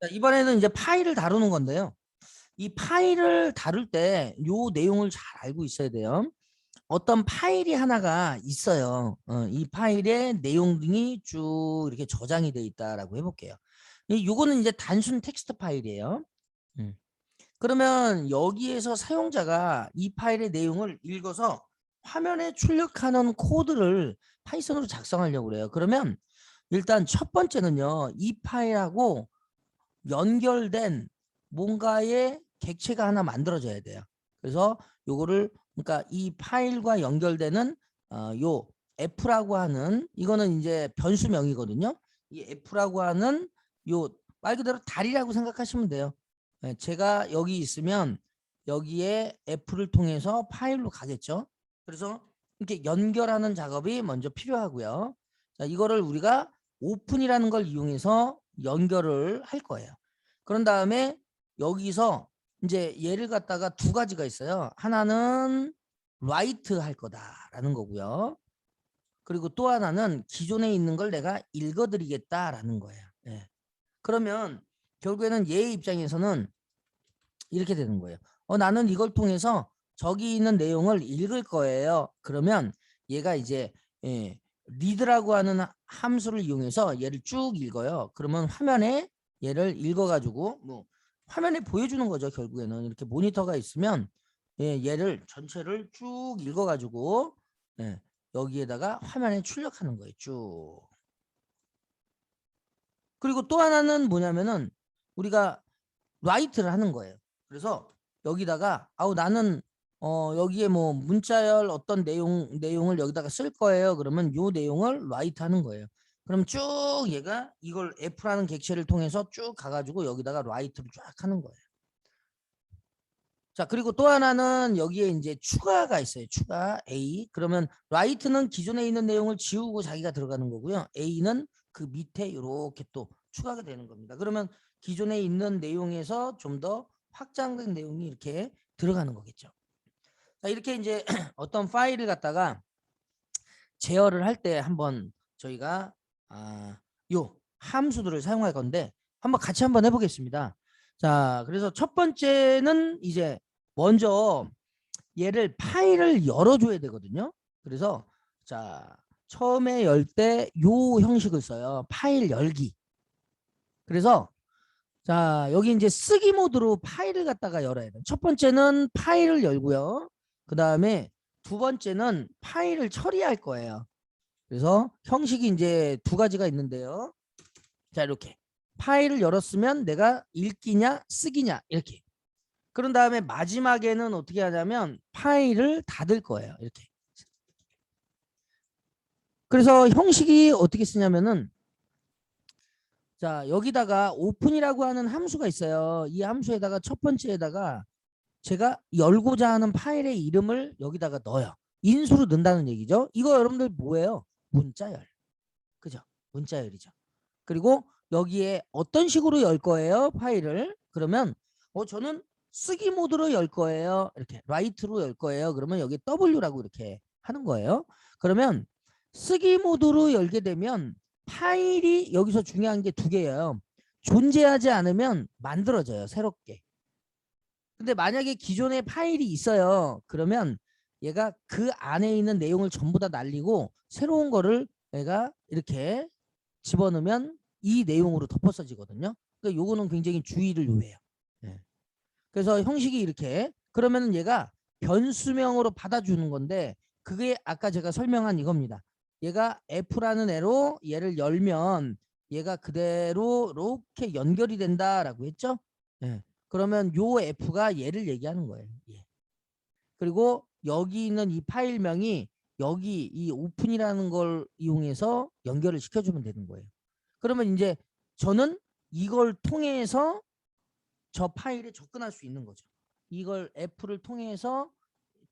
자, 이번에는 이제 파일을 다루는 건데요. 이 파일을 다룰 때 요 내용을 잘 알고 있어야 돼요. 어떤 파일이 하나가 있어요. 어, 이 파일에 내용 등이 쭉 이렇게 저장이 돼 있다라고 해볼게요. 이 요거는 이제 단순 텍스트 파일이에요. 음. 그러면 여기에서 사용자가 이 파일의 내용을 읽어서 화면에 출력하는 코드를 파이썬으로 작성하려고 그래요. 그러면 일단 첫 번째는요. 이 파일하고 연결된 뭔가의 객체가 하나 만들어져야 돼요. 그래서 요거를 그러니까 이 파일과 연결되는 어, 요 f라고 하는 이거는 이제 변수명이거든요. 이 f라고 하는 요 말 그대로 다리라고 생각하시면 돼요. 예, 제가 여기 있으면 여기에 f를 통해서 파일로 가겠죠. 그래서 이렇게 연결하는 작업이 먼저 필요하고요. 자, 이거를 우리가 오픈이라는 걸 이용해서 연결을 할 거예요. 그런 다음에 여기서 이제 얘를 갖다가 두 가지가 있어요. 하나는 write 할 거다라는 거고요. 그리고 또 하나는 기존에 있는 걸 내가 읽어드리겠다라는 거예요. 예. 그러면 결국에는 얘의 입장에서는 이렇게 되는 거예요. 어, 나는 이걸 통해서 저기 있는 내용을 읽을 거예요. 그러면 얘가 이제 예, read라고 하는 하- 함수를 이용해서 얘를 쭉 읽어요. 그러면 화면에 얘를 읽어가지고 뭐 화면에 보여주는 거죠. 결국에는 이렇게 모니터가 있으면 예, 얘를 전체를 쭉 읽어가지고 예, 여기에다가 화면에 출력하는 거예요. 쭉. 그리고 또 하나는 뭐냐면은 우리가 라이트를 하는 거예요. 그래서 여기다가 아우 나는 어 여기에 뭐 문자열 어떤 내용 내용을 여기다가 쓸 거예요. 그러면 요 내용을 라이트 하는 거예요. 그럼 쭉 얘가 이걸 F라는 객체를 통해서 쭉 가가지고 여기다가 라이트를 쫙 하는 거예요. 자 그리고 또 하나는 여기에 이제 추가가 있어요. 추가 A 그러면 라이트는 기존에 있는 내용을 지우고 자기가 들어가는 거고요. A는 그 밑에 이렇게 또 추가가 되는 겁니다. 그러면 기존에 있는 내용에서 좀 더 확장된 내용이 이렇게 들어가는 거겠죠. 자 이렇게 이제 어떤 파일을 갖다가 제어를 할 때 한번 저희가 아, 요 함수들을 사용할 건데 한번 같이 한번 해보겠습니다. 자 그래서 첫 번째는 이제 먼저 얘를 파일을 열어줘야 되거든요. 그래서 자 처음에 열 때 요 형식을 써요. 파일 열기. 그래서 자 여기 이제 쓰기 모드로 파일을 갖다가 열어야 돼요. 첫 번째는 파일을 열고요. 그 다음에 두 번째는 파일을 처리할 거예요. 그래서 형식이 이제 두 가지가 있는데요. 자 이렇게 파일을 열었으면 내가 읽기냐 쓰기냐 이렇게. 그런 다음에 마지막에는 어떻게 하냐면 파일을 닫을 거예요. 이렇게. 그래서 형식이 어떻게 쓰냐면은 자 여기다가 오픈이라고 하는 함수가 있어요. 이 함수에다가 첫 번째에다가 제가 열고자 하는 파일의 이름을 여기다가 넣어요. 인수로 넣는다는 얘기죠. 이거 여러분들 뭐예요? 문자열. 그죠? 문자열이죠. 그리고 여기에 어떤 식으로 열 거예요? 파일을. 그러면 어 저는 쓰기 모드로 열 거예요. 이렇게 라이트로 열 거예요. 그러면 여기 W라고 이렇게 하는 거예요. 그러면 쓰기 모드로 열게 되면 파일이 여기서 중요한 게 두 개예요. 존재하지 않으면 만들어져요. 새롭게. 근데 만약에 기존에 파일이 있어요. 그러면 얘가 그 안에 있는 내용을 전부 다 날리고 새로운 거를 얘가 이렇게 집어넣으면 이 내용으로 덮어써지거든요. 그러니까 요거는 굉장히 주의를 요해요. 예. 그래서 형식이 이렇게 그러면은 얘가 변수명으로 받아주는 건데 그게 아까 제가 설명한 이겁니다. 얘가 F라는 애로 얘를 열면 얘가 그대로 이렇게 연결이 된다라고 했죠. 예. 그러면 요 F가 얘를 얘기하는 거예요. 예. 그리고 여기 있는 이 파일명이 여기 이 오픈이라는 걸 이용해서 연결을 시켜주면 되는 거예요. 그러면 이제 저는 이걸 통해서 저 파일에 접근할 수 있는 거죠. 이걸 F를 통해서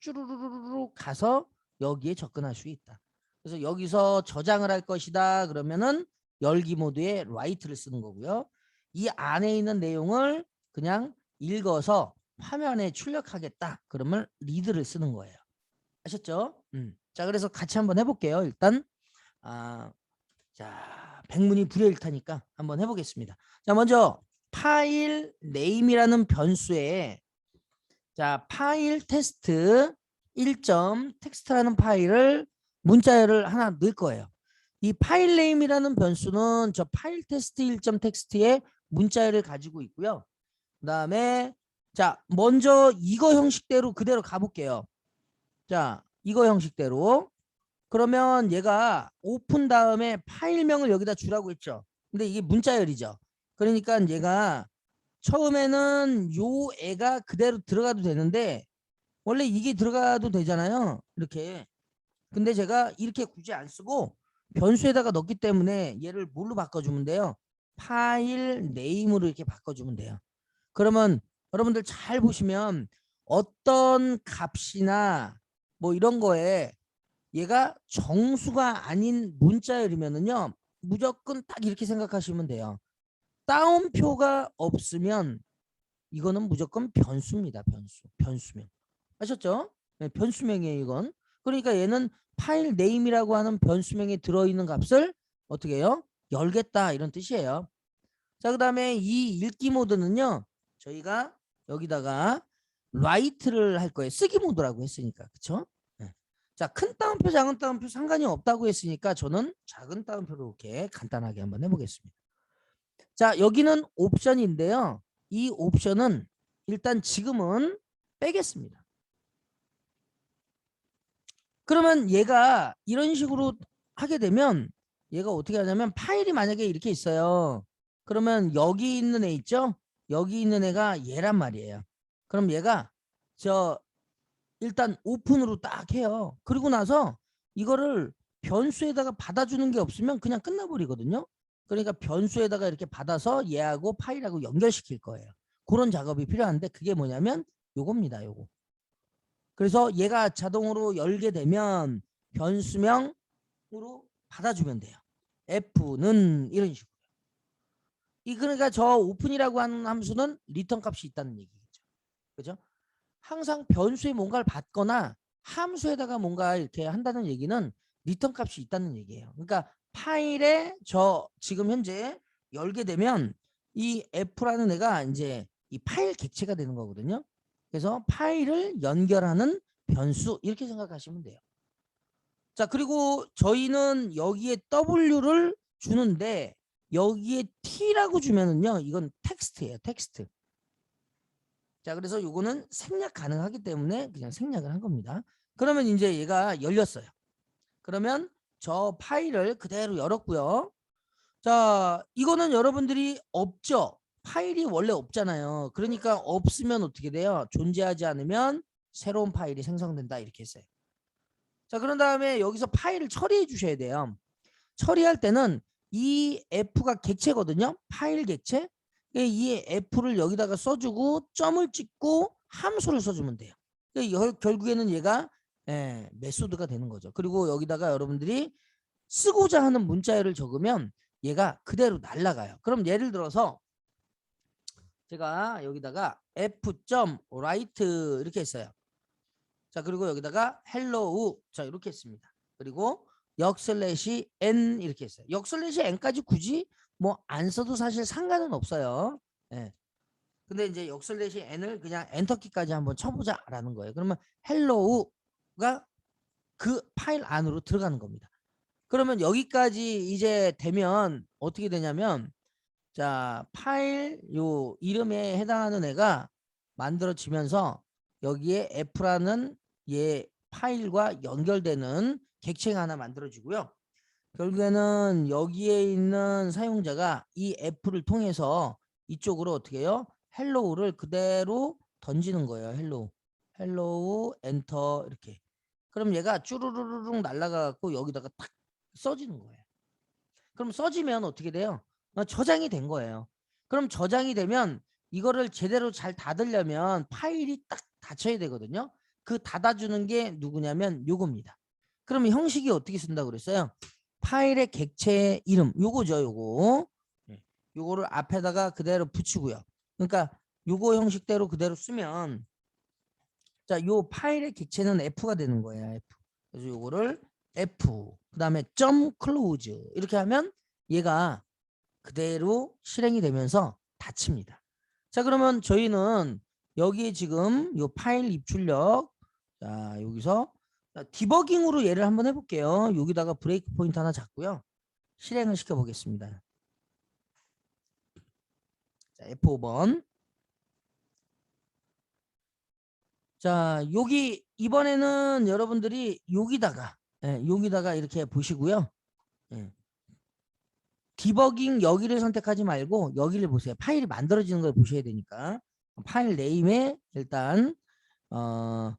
쭈루루루루 가서 여기에 접근할 수 있다. 그래서 여기서 저장을 할 것이다. 그러면은 열기 모드에 write를 쓰는 거고요. 이 안에 있는 내용을 그냥 읽어서 화면에 출력하겠다. 그러면 read를 쓰는 거예요. 아셨죠? 음. 자, 그래서 같이 한번 해볼게요. 일단 아, 자 백문이 불여일타니까 한번 해보겠습니다. 자, 먼저 파일 네임이라는 변수에 자 파일 테스트 1점 텍스트라는 파일을 문자열을 하나 넣을 거예요. 이 파일 네임이라는 변수는 저 파일 테스트 1점 텍스트의 문자열을 가지고 있고요. 그다음에 자 먼저 이거 형식대로 그대로 가볼게요. 자 이거 형식대로 그러면 얘가 오픈 다음에 파일명을 여기다 주라고 했죠. 근데 이게 문자열이죠. 그러니까 얘가 처음에는 요 애가 그대로 들어가도 되는데 원래 이게 들어가도 되잖아요. 이렇게. 근데 제가 이렇게 굳이 안 쓰고 변수에다가 넣기 때문에 얘를 뭘로 바꿔주면 돼요? 파일 네임으로 이렇게 바꿔주면 돼요. 그러면 여러분들 잘 보시면 어떤 값이나 뭐 이런 거에 얘가 정수가 아닌 문자열이면은요 무조건 딱 이렇게 생각하시면 돼요. 따옴표가 없으면 이거는 무조건 변수입니다. 변수. 변수명. 아셨죠? 네, 변수명이에요, 이건. 그러니까 얘는 파일 네임이라고 하는 변수명에 들어있는 값을 어떻게 해요? 열겠다 이런 뜻이에요. 자, 그 다음에 이 읽기 모드는요. 저희가 여기다가 write를 할 거예요. 쓰기 모드라고 했으니까. 그렇죠? 자, 큰 따옴표, 작은 따옴표 상관이 없다고 했으니까 저는 작은 따옴표로 이렇게 간단하게 한번 해보겠습니다. 자, 여기는 옵션인데요. 이 옵션은 일단 지금은 빼겠습니다. 그러면 얘가 이런 식으로 하게 되면 얘가 어떻게 하냐면 파일이 만약에 이렇게 있어요. 그러면 여기 있는 애 있죠? 여기 있는 애가 얘란 말이에요. 그럼 얘가 저 일단 오픈으로 딱 해요. 그리고 나서 이거를 변수에다가 받아주는 게 없으면 그냥 끝나버리거든요. 그러니까 변수에다가 이렇게 받아서 얘하고 파일하고 연결시킬 거예요. 그런 작업이 필요한데 그게 뭐냐면 요겁니다. 요거. 그래서 얘가 자동으로 열게 되면 변수명으로 받아주면 돼요. F는 이런 식으로. 이 그러니까 저 오픈이라고 하는 함수는 리턴 값이 있다는 얘기겠죠. 그죠? 항상 변수에 뭔가를 받거나 함수에다가 뭔가 이렇게 한다는 얘기는 리턴 값이 있다는 얘기예요. 그러니까 파일에 저 지금 현재 열게 되면 이 F라는 애가 이제 이 파일 객체가 되는 거거든요. 그래서 파일을 연결하는 변수 이렇게 생각하시면 돼요. 자 그리고 저희는 여기에 W를 주는데 여기에 T라고 주면은요 이건 텍스트예요 텍스트. 자 그래서 요거는 생략 가능하기 때문에 그냥 생략을 한 겁니다. 그러면 이제 얘가 열렸어요. 그러면 저 파일을 그대로 열었고요. 자 이거는 여러분들이 없죠? 파일이 원래 없잖아요. 그러니까 없으면 어떻게 돼요? 존재하지 않으면 새로운 파일이 생성된다 이렇게 했어요. 자 그런 다음에 여기서 파일을 처리해 주셔야 돼요. 처리할 때는 이 F가 객체거든요. 파일 객체. 이 F를 여기다가 써주고 점을 찍고 함수를 써주면 돼요. 그러니까 결국에는 얘가 예, 메소드가 되는 거죠. 그리고 여기다가 여러분들이 쓰고자 하는 문자열을 적으면 얘가 그대로 날라가요. 그럼 예를 들어서 제가 여기다가 f.write 이렇게 했어요. 자 그리고 여기다가 hello 자 이렇게 했습니다. 그리고 역 슬래시 n 이렇게 했어요. 역 슬래시 n까지 굳이 뭐 안 써도 사실 상관은 없어요. 예. 근데 이제 역 슬래시 n을 그냥 엔터키까지 한번 쳐보자라는 거예요. 그러면 hello가 그 파일 안으로 들어가는 겁니다. 그러면 여기까지 이제 되면 어떻게 되냐면 자 파일 요 이름에 해당하는 애가 만들어지면서 여기에 F라는 얘 파일과 연결되는 객체가 하나 만들어지고요. 결국에는 여기에 있는 사용자가 이 F를 통해서 이쪽으로 어떻게 해요? 헬로우를 그대로 던지는 거예요. 헬로우. 헬로우 엔터 이렇게. 그럼 얘가 쭈루루루룩 날아가 갖고 여기다가 탁 써지는 거예요. 그럼 써지면 어떻게 돼요? 어, 저장이 된 거예요. 그럼 저장이 되면 이거를 제대로 잘 닫으려면 파일이 딱 닫혀야 되거든요. 그 닫아주는 게 누구냐면 요겁니다. 그러면 형식이 어떻게 쓴다고 그랬어요? 파일의 객체 이름 요거죠 요거 네. 요거를 앞에다가 그대로 붙이고요. 그러니까 요거 형식대로 그대로 쓰면 자 요 파일의 객체는 F가 되는 거예요. F. 그래서 요거를 F 그 다음에 점 클로즈 이렇게 하면 얘가 그대로 실행이 되면서 닫힙니다. 자 그러면 저희는 여기에 지금 요 파일 입출력 자 여기서 자, 디버깅으로 얘를 한번 해볼게요. 여기다가 브레이크 포인트 하나 잡고요. 실행을 시켜 보겠습니다. 자 F5번 자 여기 이번에는 여러분들이 여기다가 예, 여기다가 이렇게 보시고요. 예. 디버깅 여기를 선택하지 말고 여기를 보세요. 파일이 만들어지는 걸 보셔야 되니까 파일 네임에 일단 어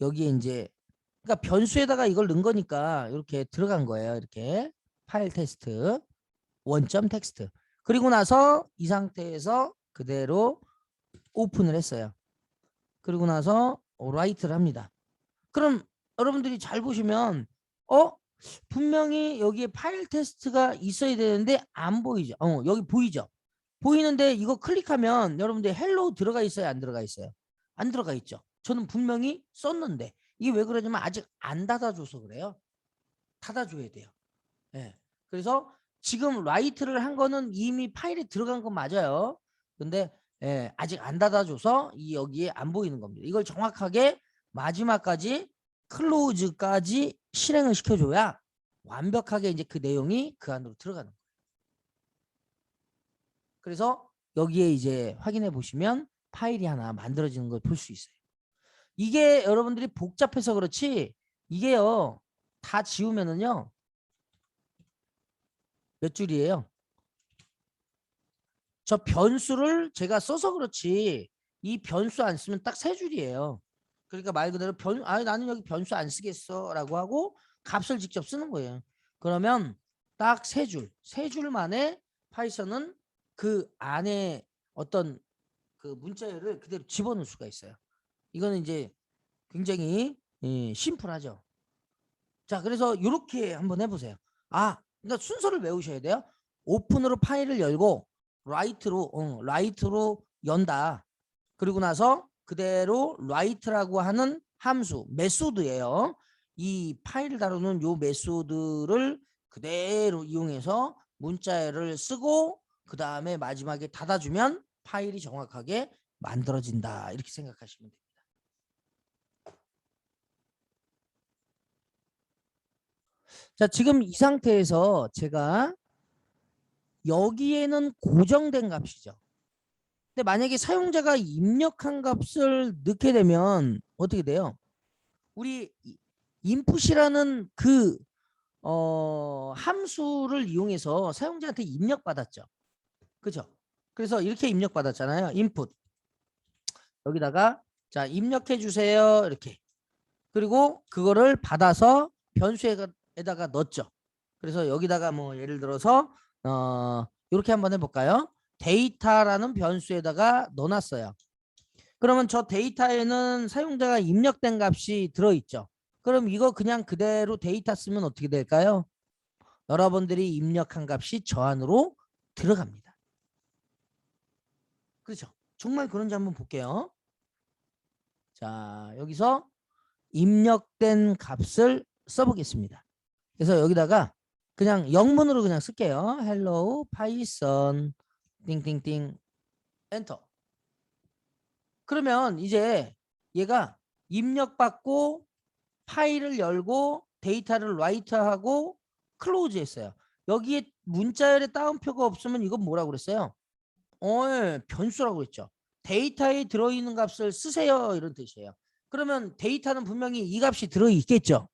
여기에 이제 그러니까 변수에다가 이걸 넣은 거니까 이렇게 들어간 거예요. 이렇게 파일 테스트 원점 텍스트 그리고 나서 이 상태에서 그대로 오픈을 했어요. 그리고 나서 라이트를 합니다. 그럼 여러분들이 잘 보시면 어 분명히 여기에 파일 테스트가 있어야 되는데 안 보이죠. 어, 여기 보이죠. 보이는데 이거 클릭하면 여러분들 헬로우 들어가 있어요, 안 들어가 있어요? 안 들어가 있죠. 저는 분명히 썼는데 이게 왜 그러냐면 아직 안 닫아줘서 그래요. 닫아줘야 돼요. 예. 그래서 지금 라이트를 한 거는 이미 파일에 들어간 건 맞아요. 근데 예, 아직 안 닫아줘서 이 여기에 안 보이는 겁니다. 이걸 정확하게 마지막까지 클로즈까지 실행을 시켜줘야 완벽하게 이제 그 내용이 그 안으로 들어가는 거예요. 그래서 여기에 이제 확인해 보시면 파일이 하나 만들어지는 걸 볼 수 있어요. 이게 여러분들이 복잡해서 그렇지 이게요 다 지우면은요 몇 줄이에요? 저 변수를 제가 써서 그렇지 이 변수 안 쓰면 딱 세 줄이에요. 그러니까 말 그대로 변, 아 나는 여기 변수 안 쓰겠어 라고 하고 값을 직접 쓰는 거예요. 그러면 딱 세 줄, 세 줄만에 파이썬은 그 안에 어떤 그 문자열을 그대로 집어넣을 수가 있어요. 이거는 이제 굉장히 예, 심플하죠. 자, 그래서 이렇게 한번 해보세요. 아, 그러니까 순서를 외우셔야 돼요. 오픈으로 파일을 열고 라이트로, 어, 라이트로 연다. 그리고 나서 그대로 라이트라고 하는 함수 메소드예요. 이 파일을 다루는 요 메소드를 그대로 이용해서 문자열을 쓰고 그 다음에 마지막에 닫아주면 파일이 정확하게 만들어진다 이렇게 생각하시면 됩니 자 지금 이 상태에서 제가 여기에는 고정된 값이죠. 근데 만약에 사용자가 입력한 값을 넣게 되면 어떻게 돼요? 우리 인풋이라는 그 어, 함수를 이용해서 사용자한테 입력받았죠. 그죠? 그래서 이렇게 입력받았잖아요. 인풋. 여기다가 자 입력해 주세요. 이렇게. 그리고 그거를 받아서 변수 에다가 넣었죠. 그래서 여기다가 뭐 예를 들어서 어 이렇게 한번 해볼까요? 데이터라는 변수에다가 넣어놨어요. 그러면 저 데이터에는 사용자가 입력된 값이 들어있죠. 그럼 이거 그냥 그대로 데이터 쓰면 어떻게 될까요? 여러분들이 입력한 값이 저 안으로 들어갑니다. 그렇죠. 정말 그런지 한번 볼게요. 자, 여기서 입력된 값을 써보겠습니다. 그래서 여기다가 그냥 영문으로 그냥 쓸게요. hello python 띵띵띵 엔터. 그러면 이제 얘가 입력받고 파일을 열고 데이터를 라이트하고 클로즈 했어요. 여기에 문자열에 따옴표가 없으면 이건 뭐라고 그랬어요? 어, 변수라고 그랬죠. 데이터에 들어있는 값을 쓰세요 이런 뜻이에요. 그러면 데이터는 분명히 이 값이 들어있겠죠.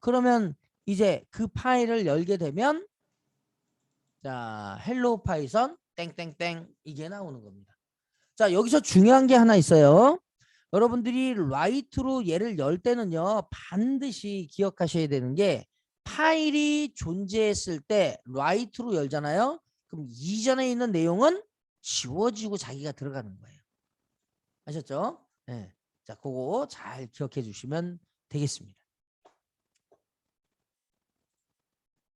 그러면 이제 그 파일을 열게 되면 자 헬로 파이썬 땡땡땡 이게 나오는 겁니다. 자 여기서 중요한 게 하나 있어요. 여러분들이 라이트로 얘를 열 때는요 반드시 기억하셔야 되는 게 파일이 존재했을 때 라이트로 열잖아요. 그럼 이전에 있는 내용은 지워지고 자기가 들어가는 거예요. 아셨죠? 네. 자, 그거 잘 기억해 주시면 되겠습니다.